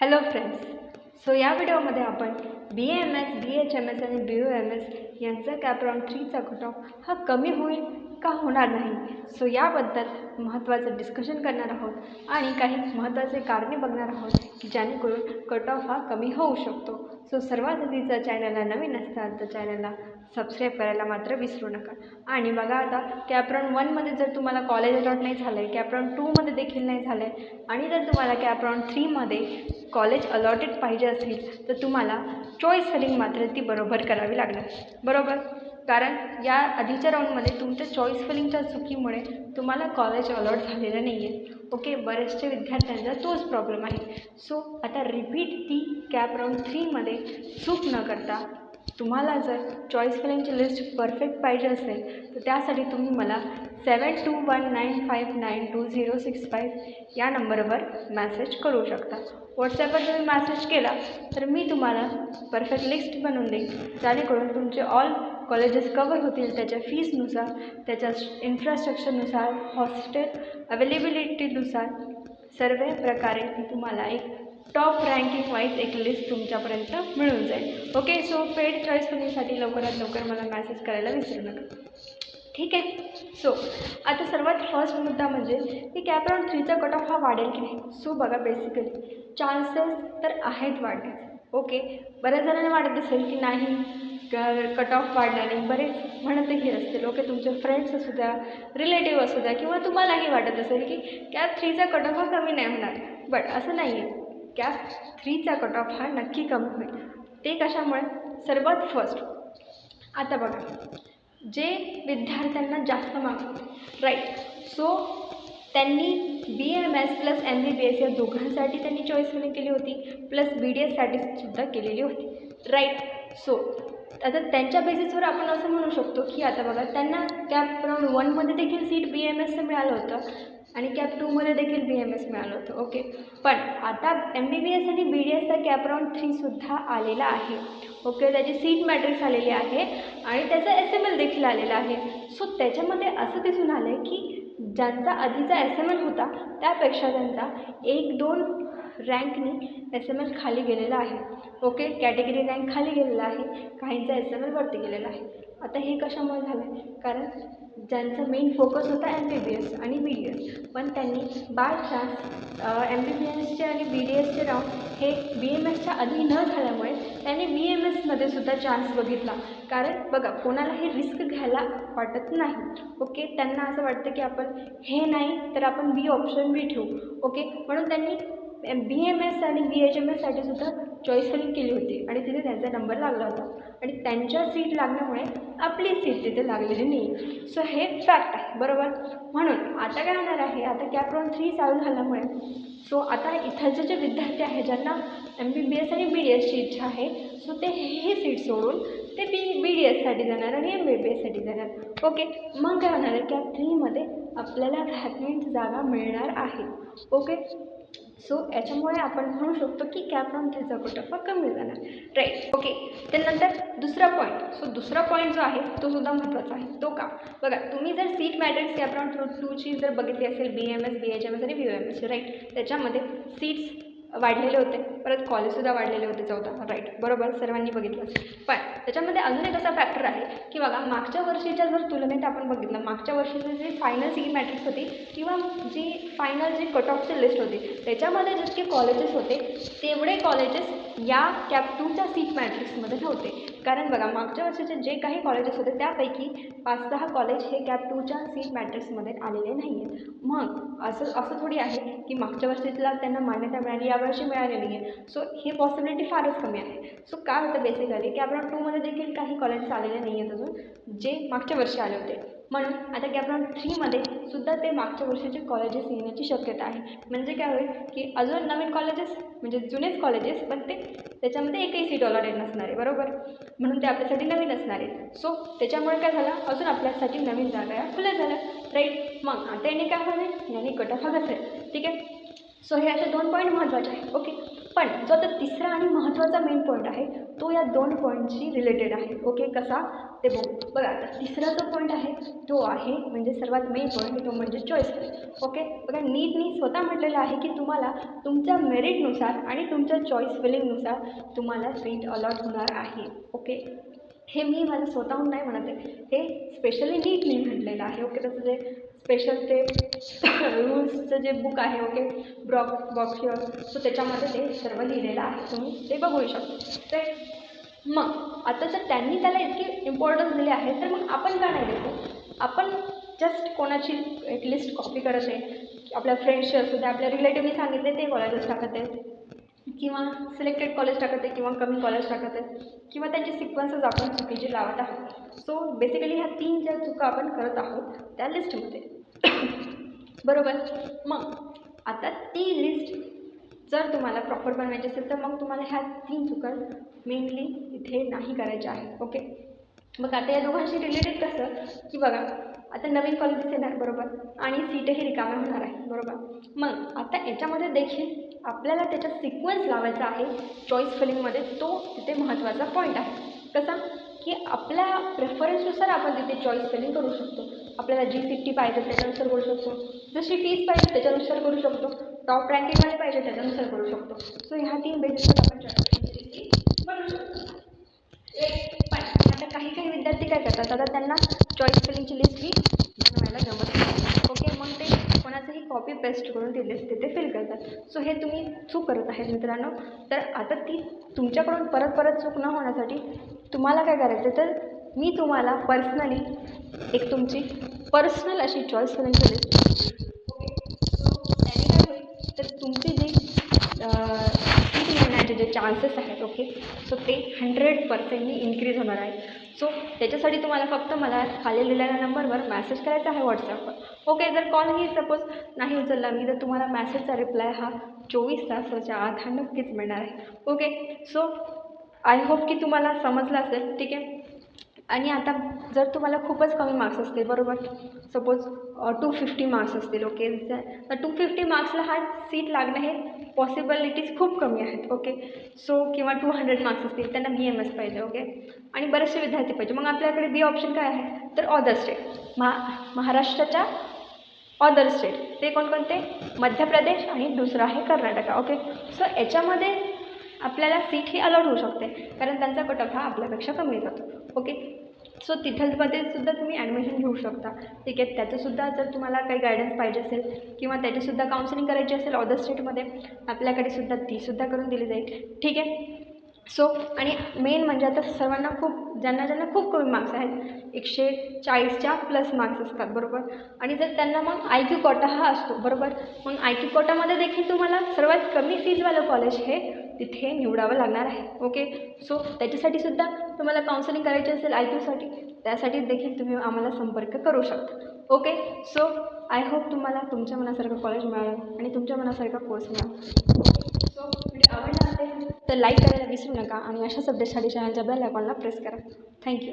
Hello friends so या व्हिडिओमध्ये आपण B M S B H M S आणि बी यू एम एस यांचा कॅपराऊंड थ्रीचा कट ऑफ हा कमी होईल का होणार नाही. सो याबद्दल महत्त्वाचं डिस्कशन करणार आहोत आणि काही महत्त्वाचे कारणे बघणार आहोत की जेणेकरून कट ऑफ हा कमी होऊ शकतो. सो सर्वात आधी जर चॅनलला नवीन असताल तर चॅनलला सबस्क्राईब करायला मात्र विसरू नका. आणि बघा आता कॅप्रॉन वनमध्ये जर तुम्हाला कॉलेज अलॉट नाही झालं आहे कॅप्रॉन टूमध्ये देखील नाही झालं आहे आणि जर तुम्हाला कॅप्रॉन थ्रीमध्ये कॉलेज अलॉटेड पाहिजे असेल तर तुम्हाला चॉईस फिलिंग मात्र ती बरोबर करावी लागणार. बरोबर? कारण या आधीच्या राऊंडमध्ये तुमच्या चॉईस फिलिंगच्या चुकीमुळे तुम्हाला कॉलेज अलॉट झालेलं नाही आहे ओके बरेचसे विद्यार्थ्यांचा तोच प्रॉब्लेम आहे. सो आता रिपीट ती कॅप राऊंड थ्रीमध्ये चूक न करता तुम्हाला जर चॉईस फिलिंगची लिस्ट परफेक्ट पाहिजे असेल तर त्यासाठी तुम्ही मला seven two one nine five nine two zero six five या नंबरवर मॅसेज करू शकता. व्हॉट्सॲपवर तुम्ही मॅसेज केला तर मी तुम्हाला परफेक्ट लिस्ट बनवून देईन. जेणेकरून तुमचे ऑल कॉलेजेस कवर होतील त्याच्या फीजनुसार त्याच्या इन्फ्रास्ट्रक्चरनुसार हॉस्टेल अवेलेबिलिटीनुसार सर्व प्रकारे मी तुम्हाला एक टॉप रँकिंग वाईज एक लिस्ट तुमच्यापर्यंत मिळून जाईल. ओके सो पेड चॉईस फिलिंगसाठी लवकरात लवकर मला मॅसेज करायला विसरू नका. ठीक आहे? सो आता सर्वात फर्स्ट मुद्दा म्हणजे की कॅपराऊंड थ्रीचा कट ऑफ हा वाढेल की नाही? सो बघा बेसिकली चान्सेस तर आहेत वाढण्याचे. ओके बऱ्याच जणांना वाटत असेल की नाही कट ऑफ वाढल्याने बरेच म्हणतही असतील. ओके तुमचे फ्रेंड्स असू द्या रिलेटिव्ह असू द्या किंवा तुम्हालाही वाटत असेल की कॅप थ्रीचा कट ऑफ हा कमी नाही होणार. बट असं नाही आहे कॅप थ्रीचा कट ऑफ हा नक्की कमी होईल. ते कशामुळे? सर्वात फर्स्ट आता बघा. जे विद्यार्थ्यांना जास्त मार्क्स राईट सो त्यांनी B M S plus M B B S या दोघांसाठी त्यांनी चॉईस केली होती. प्लस बी डी एससाठी सुद्धा केलेली होती. राईट सो आता त्यांच्या बेसिसवर आपण असं म्हणू शकतो की आता बघा त्यांना त्या राऊंड वनमध्ये देखील सीट बी एम एसचं मिळालं होतं. आणि कॅप टूमध्ये देखील बी एम एस मिळालं होतं. ओके पण आता एम बी बी एस आणि बी डी एसचा कॅप राऊंड थ्रीसुद्धा आलेला आहे. ओके त्याची सीट मॅट्रिक्स आलेली आहे आणि त्याचा एस एम एल देखील आलेला आहे. सो त्याच्यामध्ये असं दिसून आलं आहे की ज्यांचा आधीचा एस एम एल होता त्यापेक्षा त्यांचा एक दोन रँकनी एस एम एल खाली गेलेला आहे. ओके कॅटेगरी रँक खाली गेलेला आहे. काहींचा एस एम एल वरती गेलेला आहे. आता हे कशामुळे झालं आहे कारण ज्यांचा मेन फोकस होता एम बी बी एस आणि बी डी एस पण त्यांनी बाय एम बी बी एसचे आणि बी डी एसचे राऊंड हे बी एम एसच्या आधी न झाल्यामुळे त्यांनी बी एम एसमध्ये सुद्धा चान्स बघितला. कारण बघा कोणालाही रिस्क घ्यायला वाटत नाही. ओके? त्यांना असं वाटतं की आपण हे नाही तर आपण बी ऑप्शन बी ठेवू. ओके? म्हणून त्यांनी बी एम एस आणि बी एच एम एससाठी सुद्धा चॉईस फिलिंग केली होती. आणि तिथे त्यांचा नंबर लागला होता. आणि त्यांच्या सीट लागल्यामुळे आपली सीट तिथे लागलेली नाही. सो हे फॅक्ट आहे. बरोबर? म्हणून आता काय होणार आहे? आता कॅप थ्री चालू झाल्यामुळे. सो आता इथलचे जे विद्यार्थी आहे ज्यांना एम बी बी एस आणि बी डी एसची इच्छा आहे सो ते हे सीट सोडून ते बी बी डी एससाठी जाणार आणि एम बी बी एससाठी जाणार. ओके मग काय होणार आहे? कॅप थ्रीमध्ये आपल्याला व्हॅकंट जागा मिळणार आहे. ओके सो याच्यामुळे आपण म्हणू शकतो की कॅप राऊंड थ्रीचा कमी जाणार. राईट ओके त्यानंतर दुसरा पॉईंट सो दुसरा पॉईंट जो आहे तो सुद्धा महत्त्वाचा आहे. तो का? बघा तुम्ही जर सीट मॅट्रिक्स कॅप थ्रू टूची जर बघितली असेल B M S B H M S आणि बी एम एस राईट त्याच्यामध्ये सीट्स वाढलेले होते. परत कॉलेजसुद्धा वाढलेले होते चौदा. राईट बरोबर? सर्वांनी बघितलं. पण त्याच्यामध्ये अजून एक असा फॅक्टर आहे की बघा मागच्या वर्षीच्या जर तुलनेत आपण बघितलं मागच्या वर्षीची जी फायनल सी मॅट्रिक्स होती किंवा जी फायनल जी कट ऑफची लिस्ट होती त्याच्यामध्ये जितके कॉलेजेस होते तेवढे कॉलेजेस या कॅप टूच्या सीट मॅट्रिक्समध्ये नव्हते. कारण बघा मागच्या वर्षीचे जे काही कॉलेजेस होते त्यापैकी पाच सहा कॉलेज हे कॅप टूच्या सीट मॅट्रिक्समध्ये आलेले नाही आहेत मग असं असं थोडी आहे की मागच्या वर्षीला त्यांना मान्यता मिळाली यावर्षी नाही आहे सो ही पॉसिबिलिटी फारच कमी आहे. सो काय होतं बेसिकली की आपण टूमध्ये देखील काही कॉलेजेस आलेले नाही आहेत अजून जे मागच्या वर्षी आले होते. म्हणून आता कॅपराऊंड थ्रीमध्ये सुद्धा ते मागच्या वर्षीचे कॉलेजेस येण्याची शक्यता आहे. म्हणजे काय होईल की अजून नवीन कॉलेजेस म्हणजे जुनेच कॉलेजेस पण ते त्याच्यामध्ये एकही सीट अलॉटेड नसणार आहे बरोबर? म्हणून ते आपल्यासाठी नवीन असणार आहे. सो त्याच्यामुळे काय झालं? अजून आपल्यासाठी नवीन जागा या खुल्या झाल्या. राईट मग आता याने काय होईल याने कट ऑफ हा ठीक आहे? सो हे असे दोन पॉईंट महत्त्वाचे आहे. ओके पण जो आता तिसरा आणि महत्त्वाचा मेन पॉईंट आहे तो या दोन पॉईंटशी रिलेटेड आहे. ओके कसा? ते बघू. बघा आता तिसरा जो पॉईंट आहे तो आहे म्हणजे सर्वात मेन पॉईंट तो म्हणजे चॉईस ओके बघा नीटनी स्वतः म्हटलेलं आहे की तुम्हाला तुमच्या मेरिटनुसार आणि तुमच्या चॉईस फिलिंगनुसार तुम्हाला सीट अलॉट होणार आहे. ओके हे मी माझं स्वतःहून नाही म्हणत आहे. हे स्पेशली नीटनी म्हटलेलं आहे. ओके त्याचं जे स्पेशल ते रूल्सचं जे बुक आहे ओके ब्रॉक बॉक्सियर सो त्याच्यामध्ये ते सर्व लिहिलेलं आहे. तुम्ही ते बघू शकता. ते मग आता जर त्यांनी त्याला इतकी इम्पॉर्टन्स दिली आहे तर मग आपण का नाही देतो? आपण जस्ट कोणाची एक लिस्ट कॉपी करत आहे. आपल्या फ्रेंड्सचे असू दे आपल्या रिलेटिव्हनी सांगितले ते कॉलेजेस टाकत आहे किंवा सिलेक्टेड कॉलेज टाकत आहे किंवा कमी कॉलेज टाकत आहेत. किंवा त्यांची सिक्वन्सेस आपण चुकीची लावत आहोत. सो बेसिकली ह्या तीन ज्या चुका आपण करत आहोत त्या लिस्टमध्ये बरोबर. मग आता ती लिस्ट जर तुम्हाला प्रॉपर बनवायची असेल तर मग तुम्हाला ह्या तीन चुका मेनली इथे नाही करायच्या आहेत. ओके मग आता या दोघांशी रिलेटेड कसं? की बघा आता नवीन कॉलेजेस येणार बरोबर? आणि सीटही रिकाम्या होणार आहे बरोबर? मग आता याच्यामध्ये देखील आपल्याला त्याचा सिक्वेन्स लावायचा आहे चॉईस फिलिंगमध्ये तो तिथे महत्त्वाचा पॉईंट आहे. कसा? की आपल्या प्रेफरन्सनुसार आपण तिथे चॉईस स्पेलिंग करू शकतो. आपल्याला जी सी टी पाहिजे त्याच्यानुसार करू शकतो. जशी फीज पाहिजे त्याच्यानुसार करू शकतो. टॉप रँकिंगमध्ये पाहिजे त्याच्यानुसार करू शकतो. सो ह्या तीन बेसिसवर आपण चॉईस बनवू शकतो. एक पण आता काही काही विद्यार्थी काय करतात? आता त्यांना चॉईस स्पेलिंगची लिस्ट ही बनवायला जमत नाही. ओके मग ते कोणाचंही कॉपी पेस्ट करून ती लिस्ट तिथे फिल करतात. सो हे तुम्ही चूक करत आहेत मित्रांनो. तर आता ती तुमच्याकडून परत परत चूक न होण्यासाठी तुम्हाला काय करायचं आहे? तर मी तुम्हाला पर्सनली एक तुमची पर्सनल अशी चॉईस करून लिस्ट ओके त्याने काय होईल? तर तुमची जे सीट मिळण्याचे जे चान्सेस आहेत ओके सो ते हंड्रेड पर्सेंटनी इन्क्रीज होणार आहे सो त्याच्यासाठी तुम्हाला फक्त मला खाली लिहिलेल्या नंबरवर मॅसेज करायचा आहे व्हॉट्सअपवर ओके जर कॉलही सपोज नाही उचलला मी तर तुम्हाला मॅसेजचा रिप्लाय हा चोवीस तासाच्या आत हा नक्कीच मिळणार आहे. ओके सो आय होप की तुम्हाला समजलं असेल ठीक आहे? आणि आता जर तुम्हाला खूपच कमी मार्क्स असतील बरोबर? सपोज टू फिफ्टी मार्क्स असतील ओके तर टू फिफ्टी मार्क्सला हा सीट लागणं हे पॉसिबिलिटीज खूप कमी आहेत ओके सो किंवा टू हंड्रेड मार्क्स असतील त्यांना बी एम एस पाहिजे ओके आणि बरेचसे विद्यार्थी पाहिजे. मग आपल्याकडे बी ऑप्शन काय आहे? तर ऑदर स्टेट महा महाराष्ट्राच्या ऑदर स्टेट ते कोणकोणते? मध्य प्रदेश आणि दुसरं आहे कर्नाटका ओके सो याच्यामध्ये आपल्याला सीट ही अलॉट होऊ शकते कारण त्यांचा कट ऑफ हा आपल्यापेक्षा कमी जातो. ओके सो तिथलमध्ये सुद्धा तुम्ही ॲडमिशन घेऊ शकता. ठीक आहे? त्याचंसुद्धा जर तुम्हाला काही गायडन्स पाहिजे असेल किंवा त्याचीसुद्धा काउन्सिलिंग करायची असेल अदर स्टेटमध्ये आपल्याकडे सुद्धा तीसुद्धा करून दिली जाईल. ठीक आहे? सो आणि मेन म्हणजे आता सर्वांना खूप ज्यांना ज्यांना खूप कमी मार्क्स आहेत एकशे चाळीसच्या प्लस मार्क्स असतात बरोबर? आणि जर त्यांना मग आय क्यू कोटा हा असतो बरोबर? मग आय क्यू कोटामध्ये देखील तुम्हाला सर्वात कमी फीजवालं कॉलेज हे तिथे निवडावं लागणार आहे. ओके सो त्याच्यासाठी सुद्धा तुम्हाला काउन्सिलिंग करायची असेल आय क्यूसाठी त्यासाठी देखील तुम्ही आम्हाला संपर्क करू शकता. ओके सो आय होप तुम्हाला तुमच्या मनासारखं कॉलेज मिळालं आणि तुमच्या मनासारखा कोर्स मिळाला. सो व्हिडिओ आवडला असेल तर लाईक करायला विसरू नका आणि अशा अपडेटसाठी चॅनलच्या बेल आयकॉनला प्रेस करा. थँक्यू